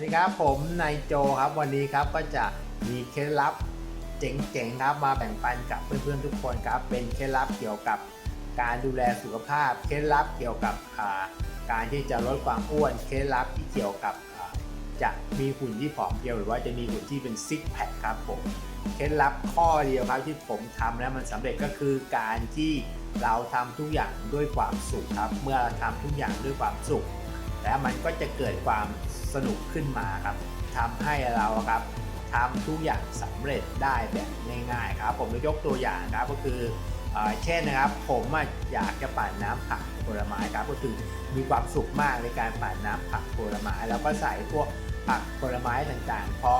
วัสดีครับผมนายโจครับวันนี้ครับก็จะมีเคล็ดลับเจ๋งๆครับมาแบ่งปันกับเพื่อนๆทุกคนครับเป็นเคล็ดลับเกี่ยวกับการดูแลสุขภาพ เคล็ดลับเกี่ยวกับาการที่จะลดความอ้วนเคล็ดลับที่เกี่ยวกับจะมีหุ่นที่ผอมเพียวหรือว่าจะมีหุ่นที่เป็นซิกแพคครับผมเคล็ดลับข้อเดียวครับที่ผมทำแล้วมันสำเร็จก็คือการที่เราทำทุกอย่างด้วยความสุขครับ เมื่อเราทำทุกอย่างด้วยความสุข แล้วมันก็จะเกิดความสนุกขึ้นมาครับทำให้เราครับทำทุกอย่างสำเร็จได้แบบง่ายๆครับ ผมจะยกตัวอย่างครับก็คือเช่นนะครับ ผมอยากจะปั่นน้ำผักผลไม้ครับก็คือมีความสุขมากในการปั่นน้ำผักผลไม้แล้วก็ใส่พวกผักผลไม้ต่างๆ พอ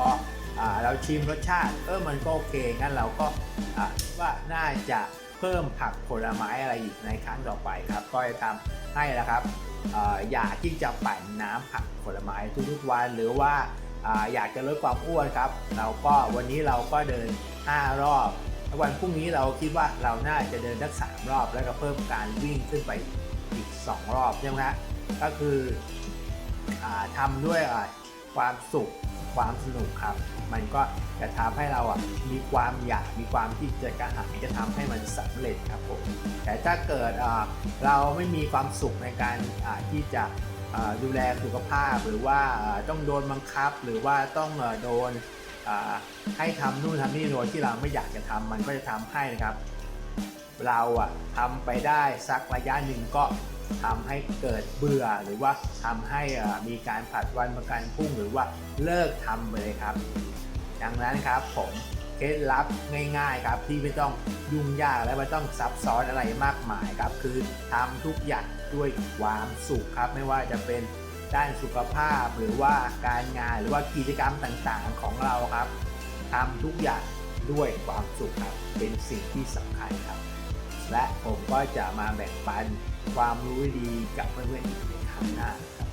อเราชิมรสชาติเออมันก็โอเคงั้นเราก็ว่าน่าจะ เพิ่มผักผลไม้อะไรอีกในครั้งต่อไปครับ ก็จะทำให้นะครับอยากที่จะปั่นน้ำผักผลไม้ทุกๆวัน หรือว่าอยากจะลดความอ้วนครับ เราก็วันนี้เราก็เดิน 5 รอบแล้ววันพรุ่งนี้เราคิดว่าเราน่าจะเดินสักสามรอบ แล้วก็เพิ่มการวิ่งขึ้นไปอีก 2 รอบใช่ไหมฮะก็คืออทำด้วย ความสุข ความสนุกครับ มันก็จะทำให้เราอะมีความอยากมีความที่จะกระหายจะทำให้มันสำเร็จครับผมแต่ถ้าเกิดเราไม่มีความสุขในการที่จะดูแลสุขภาพ หรือว่าต้องโดนบังคับ หรือว่าต้องโดนให้ทำนู่นทำนี่โดยที่เราไม่อยากจะทำมันก็จะทำให้นะครับ เราอะทำไปได้สักระยะหนึ่งก็ทำให้เกิดเบื่อหรือว่าทำให้อ่ามีการผัดวันประกันพรุ่งหรือว่าเลิกทำไปเลยครับ ดังนั้นครับผมเคล็ดลับง่าย ๆครับที่ไม่ต้องยุ่งยากและไม่ต้องซับซ้อนอะไรมากมายครับคือทำทุกอย่างด้วยความสุขครับ ไม่ว่าจะเป็นด้านสุขภาพหรือว่าการงานหรือว่ากิจกรรมต่างๆของเราครับทำทุกอย่างด้วยความสุขครับเป็นสิ่งที่สำคัญครับ และผมก็จะมาแบ่งปันความรู้ดีกับเพื่อนๆอีกในครั้งหน้าครับ